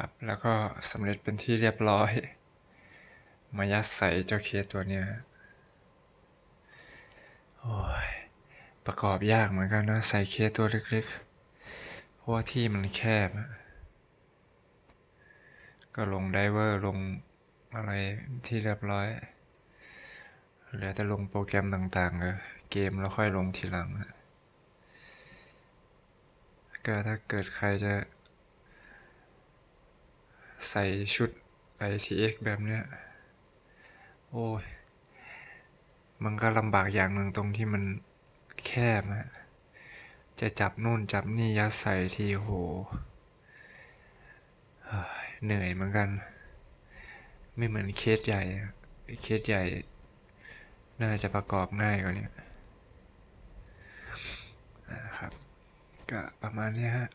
ครับ แล้วก็สำเร็จเป็นที่เรียบร้อย มายัดใส่เจ้าเคสตัวเนี้ยโอ้ยประกอบยากเหมือนกันนะใส่เคสตัวเล็กๆ เพราะว่าที่มันแคบ ก็ลงไดเวอร์ลงอะไรที่เรียบร้อยเหลือแต่ลงโปรแกรมต่างๆเออเกมแล้วค่อยลงทีหลังอะก็ถ้าเกิดใครจะ ส่ชุด ITX แบบเนี้ย โอ้ย มันก็ลำบากอย่างหนึ่งตรงที่มันแคบอะจะจับนู่นจับนี่ยัดใส่ทีโหเหนื่อยเหมือนกัน ไม่เหมือนเคสใหญ่ เคสใหญ่ น่าจะประกอบง่ายกว่านี้นะครับ ก็ประมาณนี้ฮะ